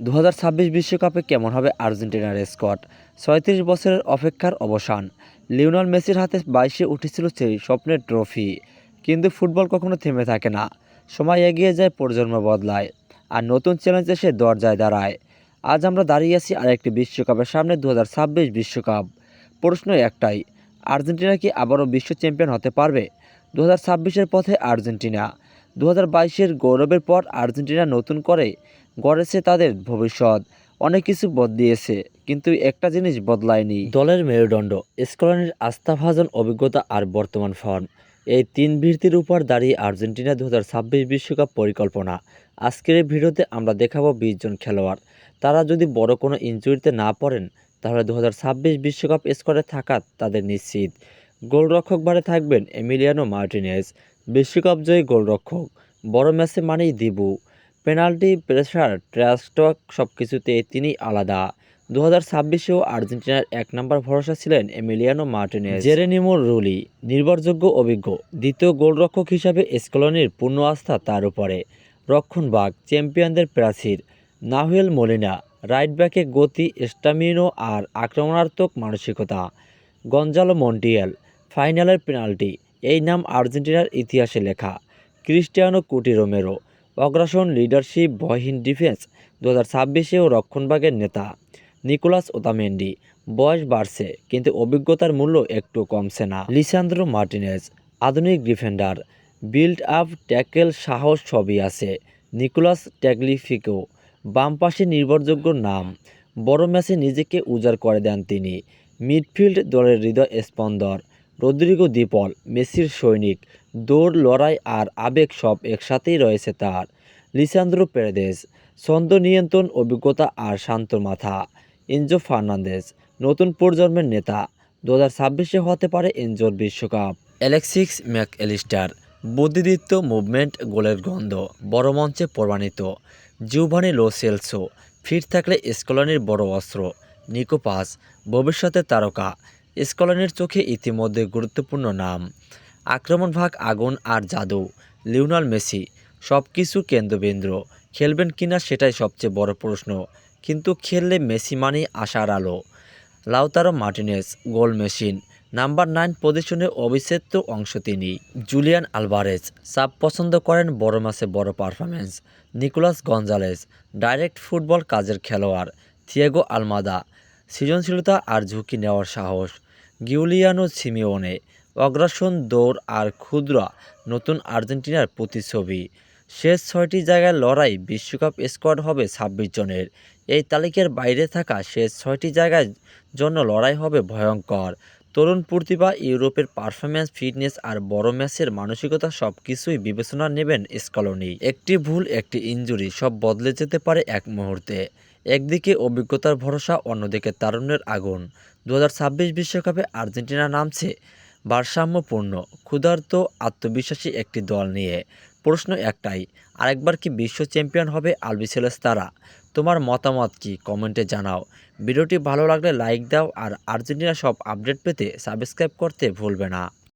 দু বিশ্বকাপে কেমন হবে আর্জেন্টিনার স্কোয়াড? ছয়ত্রিশ বছরের অপেক্ষার অবসান। লিওনাল মেসির হাতে বাইশে উঠেছিল সেই স্বপ্নের ট্রফি। কিন্তু ফুটবল কখনো থেমে থাকে না। সময় এগিয়ে যায় প্রজন্ম বদলায় আর নতুন চ্যালেঞ্জ এসে দরজায় দাঁড়ায়। আজ আমরা দাঁড়িয়ে আছি আরেকটি বিশ্বকাপের সামনে দু বিশ্বকাপ। প্রশ্ন একটাই, আর্জেন্টিনা কি আবারও বিশ্ব চ্যাম্পিয়ন হতে পারবে? দু হাজার পথে আর্জেন্টিনা। দু হাজার গৌরবের পর আর্জেন্টিনা নতুন করে গড়েছে তাদের ভবিষ্যৎ। অনেক কিছু বদলিয়েছে, কিন্তু একটা জিনিস বদলায়নি। দলের মেরুদণ্ড, স্কলনের আস্থাভাজন অভিজ্ঞতা আর বর্তমান ফর্ম। এই তিন ভিত্তির উপর দাঁড়িয়ে আর্জেন্টিনা দু বিশ্বকাপ পরিকল্পনা। আজকের এই ভিডিওতে আমরা দেখাবো বিশ জন খেলোয়াড়। তারা যদি বড় কোনো ইঞ্জুরিতে না পড়েন, তাহলে দু বিশ্বকাপ স্কোয়াডে থাকা তাদের নিশ্চিত। গোলরক্ষক বারে থাকবেন এমিলিয়ানো মার্টিনেজ। বিশ্বকাপ জয়ী গোলরক্ষক, বড় ম্যাচে মানেই দিবু। পেনাল্টি প্রেশার ট্রাস্টক সব কিছুতেই তিনি আলাদা। দু হাজার ছাব্বিশেও আর্জেন্টিনার এক নম্বর ভরসা ছিলেন এমিলিয়ানো মার্টিনেজ। জেরেনিমো রুলি, নির্ভরযোগ্য অভিজ্ঞ, দ্বিতীয় গোলরক্ষক হিসাবে স্কলনির পূর্ণ আস্থা তার উপরে। রক্ষণবাগ চ্যাম্পিয়নদের প্রাচীর, নাহুয়েল মলিনা রাইট ব্যাকে গতি, স্টামিনো আর আক্রমণাত্মক মানসিকতা। গঞ্জালো মন্টিয়েল, ফাইনালের পেনাল্টি এই নাম আর্জেন্টিনার ইতিহাসে লেখা। ক্রিস্টিয়ানো কুটি রোমেরো, অগ্রাসন লিডারশিপ, বয়হীন ডিফেন্স, দু হাজার ছাব্বিশেও রক্ষণভাগের নেতা। নিকোলাস ওতামেন্ডি, বয়স বাড়ছে, কিন্তু অভিজ্ঞতার মূল্য একটু কমছে না। লিসান্দ্রো মার্টিনেজ, আধুনিক ডিফেন্ডার। বিল্ড আপ ট্যাকেল সাহস সবই আছে। নিকোলাস ট্যাগলিফিকো, বাম পাশে নির্ভরযোগ্য নাম। বড় ম্যাচে নিজেকে উজাড় করে দেন তিনি। মিডফিল্ড দলের হৃদয় স্পন্দর। রদ্রিগো দিপল মেসির সৈনিক, দৌড়, লড়াই আর আবেগ সব একসাথেই রয়েছে তার। লিসান্দ্রো পেরেদেস, ছন্দ নিয়ন্ত্রণ, অভিজ্ঞতা আর শান্ত মাথা। এনজো ফার্নান্দেজ, নতুন প্রজন্মের নেতা। দু হাজার ছাব্বিশে হতে পারে এনজোর বিশ্বকাপ। অ্যালেক্সিক্স ম্যাক এলিস্টার বুদ্ধিদীপ্ত মুভমেন্ট গোলের গন্ধ, বড় মঞ্চে প্রমাণিত। জিউভানি লো সেলসো, ফিট থাকলে স্কলনির বড় অস্ত্র। নিকোপাস, ভবিষ্যতের তারকা। স্কলনির চোখে ইতিমধ্যে গুরুত্বপূর্ণ নাম। আক্রমণ ভাগ আগুন আর জাদু, লিওনাল মেসি সব কিছু কেন্দ্রবিন্দু। খেলবেন কিনা সেটাই সবচেয়ে বড় প্রশ্ন, কিন্তু খেললে মেসি মানেই আশার আলো। Lautaro Martinez, goal machine, number nine পজিশনে অবিচ্ছেদ্য অংশ তিনি। জুলিয়ান আলভারেজ সাব পছন্দ করেন বড় মাসে বড় performance Nicolas Gonzalez direct football কাজের খেলোয়াড়। থিয়েগো আলমাদা, সৃজনশীলতা আর ঝুঁকি নেওয়ার সাহস। গিউলিয়ানো সিমিওনে অগ্রাসন, দৌড় আর ক্ষুদ্রা নতুন আর্জেন্টিনার প্রতিচ্ছবি। শেষ ছয়টি জায়গায় লড়াই বিশ্বকাপ স্কোয়াড হবে ছাব্বিশ জনের। এই তালিকার বাইরে থাকা শেষ ছয়টি জায়গায় জন্য লড়াই হবে ভয়ঙ্কর। তরুণ প্রতিভা, ইউরোপের পারফরম্যান্স, ফিটনেস আর বড় ম্যাচের মানসিকতা সব কিছুই বিবেচনা নেবেন স্কলনি একটি ভুল, একটি ইঞ্জুরি সব বদলে যেতে পারে এক মুহূর্তে। একদিকে অভিজ্ঞতার ভরসা, অন্যদিকে তারুণ্যের আগুন। দু বিশ্বকাপে আর্জেন্টিনা নামছে ভারসাম্যপূর্ণ, ক্ষুধার্ত, আত্মবিশ্বাসী একটি দল নিয়ে। প্রশ্ন একটাই, আরেকবার কি বিশ্ব চ্যাম্পিয়ন হবে আলবিসেলেস তারা? তোমার মতামত কি? কমেন্টে জানাও। ভিডিওটি ভালো লাগলে লাইক দাও আর আর্জেন্টিনা সব আপডেট পেতে সাবস্ক্রাইব করতে ভুলবে না।